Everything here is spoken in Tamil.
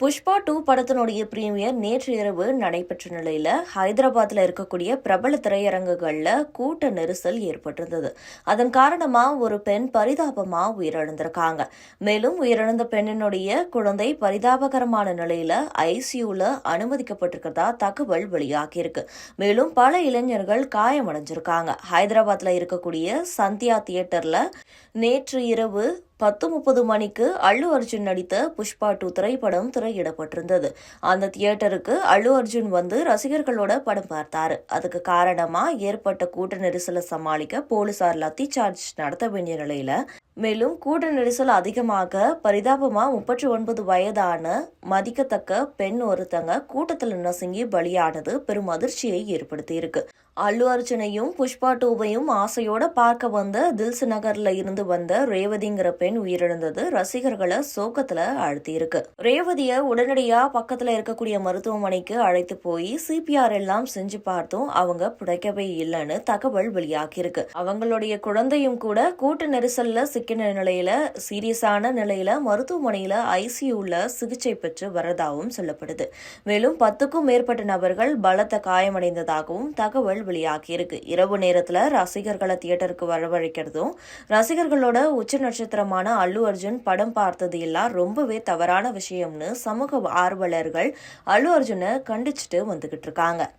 புஷ்பா டூ படத்தினுடைய பிரீமியர் நேற்று இரவு நடைபெற்ற நிலையில் ஹைதராபாத்தில் இருக்கக்கூடிய பிரபல திரையரங்குகளில் கூட்ட நெரிசல் ஏற்பட்டிருந்தது. அதன் காரணமாக ஒரு பெண் பரிதாபமாக உயிரிழந்திருக்காங்க. மேலும் உயிரிழந்த பெண்ணினுடைய குழந்தை பரிதாபகரமான நிலையில் ஐசியூவில் அனுமதிக்கப்பட்டிருக்கிறதா தகவல் வெளியாகியிருக்கு. மேலும் பல இளைஞர்கள் காயமடைஞ்சிருக்காங்க. ஹைதராபாத்தில் இருக்கக்கூடிய சந்தியா தியேட்டரில் நேற்று இரவு பத்து முப்பது மணிக்கு அல்லு அர்ஜுன் நடித்த புஷ்பா டூ திரைப்படம் திரையிடப்பட்டிருந்தது. அந்த தியேட்டருக்கு அல்லு அர்ஜுன் வந்து ரசிகர்களோட படம் பார்த்தாரு. அதுக்கு காரணமா ஏற்பட்ட கூட்ட நெரிசலை சமாளிக்க போலீசார் லத்தி சார்ஜ் நடத்த வேண்டிய நிலையில மேலும் கூட்ட நெரிசல் அதிகமாக பரிதாபமா முப்பத்தி ஒன்பது வயதான மதிக்கத்தக்க பெண் ஒருத்தங்க கூட்டத்தில் நசுங்கி பலியானது பெரும் அதிர்ச்சியை ஏற்படுத்தியிருக்கு. அல்லு அர்ஜுனையும் புஷ்பா டூவையும் ஆசையோட பார்க்க வந்த தில்ஸ் நகர்ல இருந்து வந்த ரேவதிங்கிற பெண் உயிரிழந்தது. ரசிகர்களை சோகத்துல அழுத்தியிருக்கு ரேவதிய உடனடியா பக்கத்துல இருக்கக்கூடிய மருத்துவமனைக்கு அழைத்து போய் சிபிஆர் எல்லாம் செஞ்சு பார்த்தும் அவங்க பிடைக்கவே இல்லைன்னு தகவல் வெளியாகியிருக்கு. அவங்களுடைய குழந்தையும் கூட கூட்ட நெரிசல்ல சிக்கின நிலையில சீரியஸான நிலையில மருத்துவமனையில ஐசியூல சிகிச்சை பெற்று வரதாகவும் சொல்லப்படுது. மேலும் பத்துக்கும் மேற்பட்ட நபர்கள் பலத்த காயமடைந்ததாகவும் தகவல் வெளியாகியிருக்கு. இரவு நேரத்துல ரசிகர்களை தியேட்டருக்கு வரவழைக்கிறதும் ரசிகர்களோட உச்ச நட்சத்திரமான அல்லு அர்ஜுன் படம் பார்த்தது எல்லாம் ரொம்பவே தவறான விஷயம்னு சமூக ஆர்வலர்கள் அல்லு அர்ஜுனை கண்டிச்சுட்டு வந்துகிட்டு இருக்காங்க.